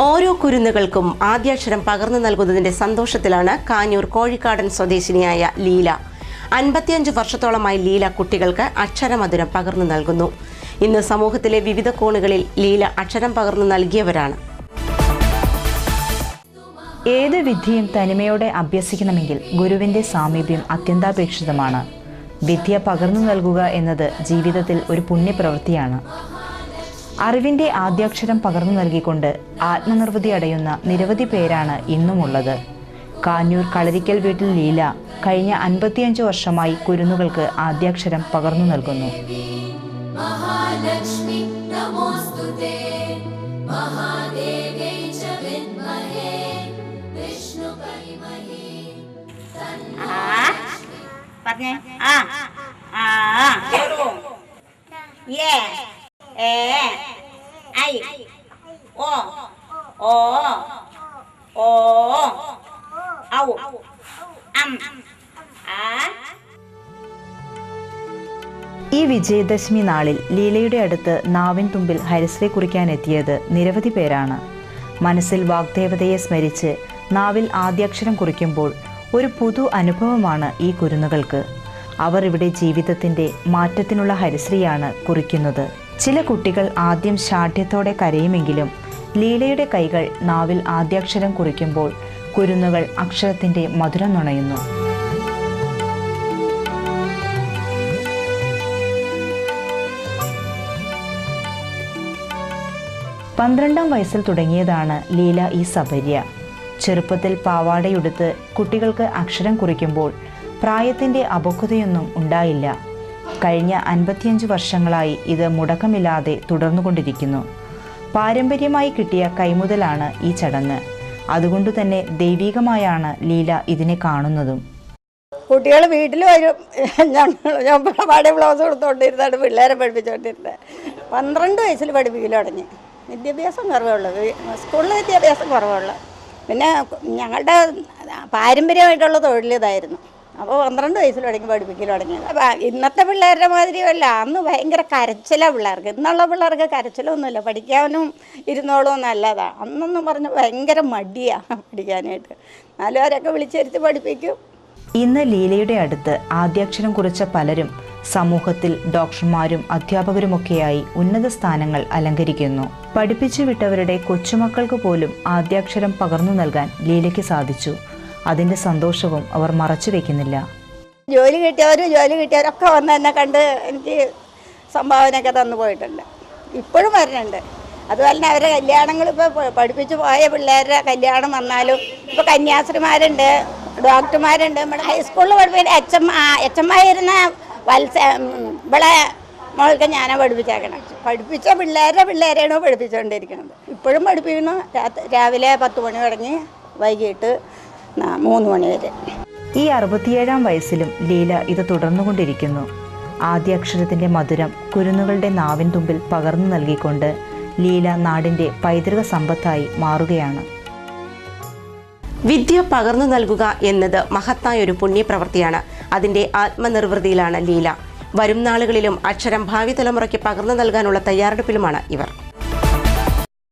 ഓരോ കുരുന്നുകൾക്കും ആദ്യാക്ഷരം പകർന്നു നൽകുന്നതിന്റെ സന്തോഷത്തിലാണ് കാഞ്ഞൂർ കോഴിക്കാടൻ സ്വദേശിനിയായ ലീല. അൻപത്തിയഞ്ച് വർഷത്തോളമായി ലീല കുട്ടികൾക്ക് അക്ഷരമധുരം പകർന്നു നൽകുന്നു. ഇന്ന് സമൂഹത്തിലെ വിവിധ കോണുകളിൽ ലീല അക്ഷരം പകർന്നു നൽകിയവരാണ്. ഏത് വിദ്യയും തനിമയോടെ അഭ്യസിക്കണമെങ്കിൽ ഗുരുവിന്റെ സാമീപ്യം അത്യന്താപേക്ഷിതമാണ്. വിദ്യ പകർന്നു നൽകുക എന്നത് ജീവിതത്തിൽ ഒരു പുണ്യപ്രവൃത്തിയാണ്. അറിവിന്റെ ആദ്യാക്ഷരം പകർന്നു നൽകിക്കൊണ്ട് ആത്മനിർവൃതി അടയുന്ന നിരവധി പേരാണ് ഇന്നുമുള്ളത്. കാഞ്ഞൂർ കളരിക്കൽ വീട്ടിൽ ലീല കഴിഞ്ഞ അൻപത്തിയഞ്ച് വർഷമായി കുരുന്നുകൾക്ക് ആദ്യാക്ഷരം പകർന്നു നൽകുന്നു. Yeah. ആ ആ ഏ ഏ. ഓ ഓ ഔ അം ആ. ഈ വിജയദശമി നാളിൽ ലീലയുടെ അടുത്ത് നാവിൻ തുമ്പിൽ ഹരിശ്രീ കുറിക്കാനെത്തിയത് നിരവധി പേരാണ്. മനസ്സിൽ വാഗ്ദേവതയെ സ്മരിച്ച് നാവിൽ ആദ്യാക്ഷരം കുറിക്കുമ്പോൾ ഒരു പുതു അനുഭവമാണ് ഈ കുരുന്നുകൾക്ക്. അവർ ഇവിടെ ജീവിതത്തിന്റെ മാറ്റത്തിനുള്ള ഹരിശ്രീയാണ് കുറിക്കുന്നത്. ചില കുട്ടികൾ ആദ്യം ശാഠ്യത്തോടെ കരയുമെങ്കിലും ലീലയുടെ കൈകൾ നാവിൽ ആദ്യാക്ഷരം കുറിക്കുമ്പോൾ കുരുന്നുകൾ അക്ഷരത്തിന്റെ മധുരം നുണയുന്നു. പന്ത്രണ്ടാം വയസ്സിൽ തുടങ്ങിയതാണ് ലീല ഈ സബര്യ ചെറുപ്പത്തിൽ പാവാടയുടുത്ത് കുട്ടികൾക്ക് അക്ഷരം കുറിക്കുമ്പോൾ പ്രായത്തിന്റെ അപക്വതയൊന്നും ഉണ്ടായില്ല. കഴിഞ്ഞ അൻപത്തിയഞ്ച് വർഷങ്ങളായി ഇത് മുടക്കമില്ലാതെ തുടർന്നുകൊണ്ടിരിക്കുന്നു. പാരമ്പര്യമായി കിട്ടിയ കൈമുതലാണ് ഈ ചടങ്ങ്. അതുകൊണ്ട് തന്നെ ദൈവികമായാണ് ലീല ഇതിനെ കാണുന്നതും. കുട്ടികൾ വീട്ടിൽ വരും. ഞങ്ങൾ ഞാൻ പാടെ ബ്ലൗസ് കൊടുത്തോണ്ടിരുന്നാണ് പിള്ളേരെ പഠിപ്പിച്ചോണ്ടിരുന്നത് പന്ത്രണ്ട് വയസ്സിൽ പഠിപ്പിക്കൽ തുടങ്ങി. വിദ്യാഭ്യാസം കുറവുള്ളൂ. സ്കൂളിൽ വിദ്യാഭ്യാസം കുറവുള്ളൂ. പിന്നെ ഞങ്ങളുടെ പാരമ്പര്യമായിട്ടുള്ള തൊഴിൽ ഇതായിരുന്നു. അപ്പോൾ പന്ത്രണ്ട് വയസ്സിൽ തുടങ്ങി പഠിപ്പിക്കൽ തുടങ്ങിയത് അപ്പം ഇന്നത്തെ പിള്ളേരുടെ മാതിരിയല്ല അന്ന് ഭയങ്കര കരച്ചിലാണ് പിള്ളേർക്ക്. ഇന്നുള്ള പിള്ളേർക്ക് കരച്ചിലൊന്നുമില്ല. പഠിക്കാനും ഇരുന്നോളും നല്ലതാണ് അന്നൊന്നും പറഞ്ഞ് ഭയങ്കര മടിയാണ് പഠിക്കാനായിട്ട്. നാലുപേരൊക്കെ വിളിച്ചിരുത്തി പഠിപ്പിക്കും. ഇന്ന് ലീലയുടെ അടുത്ത് ആദ്യാക്ഷരം കുറിച്ച പലരും സമൂഹത്തിൽ ഡോക്ടർമാരും അധ്യാപകരുമൊക്കെയായി ഉന്നത സ്ഥാനങ്ങൾ അലങ്കരിക്കുന്നു. പഠിപ്പിച്ചു വിട്ടവരുടെ കൊച്ചുമക്കൾക്ക് പോലും ആദ്യാക്ഷരം പകർന്നു നൽകാൻ ലീലയ്ക്ക് സാധിച്ചു. അതിന്റെ സന്തോഷവും അവർ മറച്ചു വെക്കുന്നില്ല. ജോലി കിട്ടിയവരും ജോലി കിട്ടിയവരൊക്കെ വന്ന് എന്നെ കണ്ട് എനിക്ക് സംഭാവനയൊക്കെ തന്നു പോയിട്ടുണ്ട്. ഇപ്പോഴും വരുന്നുണ്ട്. അതുപോലെ തന്നെ അവരുടെ കല്യാണങ്ങൾ ഇപ്പോൾ പഠിപ്പിച്ച് പോയ പിള്ളേരുടെ കല്യാണം വന്നാലും ഇപ്പോൾ കന്യാസ്ത്രീമാരുണ്ട് ഡോക്ടർമാരുണ്ട്. നമ്മുടെ ഹൈസ്കൂളിൽ പഠിപ്പിക്കുന്ന എച്ച് എം എച്ച് എം ആയിരുന്ന വത്സ ഇവിടെ മോൾക്ക് ഞാനാ പഠിപ്പിച്ചേക്കണം. പഠിപ്പിച്ച പിള്ളേരുടെ പിള്ളേരെയാണ് പഠിപ്പിച്ചുകൊണ്ടിരിക്കുന്നത് ഇപ്പോഴും പഠിപ്പിക്കുന്നു. രാവിലെ പത്ത് മണി തുടങ്ങി വൈകിട്ട് മൂന്ന് മണിവരെ ഈ അറുപത്തിയേഴാം വയസ്സിലും ലീല ഇത് തുടർന്നുകൊണ്ടിരിക്കുന്നു. ആദ്യാക്ഷരത്തിന്റെ മധുരം കുരുന്നുകളുടെ നാവിൻ തുമ്പിൽ പകർന്നു നൽകിക്കൊണ്ട് ലീല നാടിന്റെ പൈതൃക സമ്പത്തായി മാറുകയാണ്. വിദ്യ പകർന്നു നൽകുക എന്നത് മഹത്തായ ഒരു പുണ്യപ്രവൃത്തിയാണ്. അതിന്റെ ആത്മനിർവൃതിയിലാണ് ലീല. വരും നാളുകളിലും അക്ഷരം ഭാവി തലമുറയ്ക്ക് പകർന്നു നൽകാനുള്ള തയ്യാറെടുപ്പിലുമാണ് ഇവർ.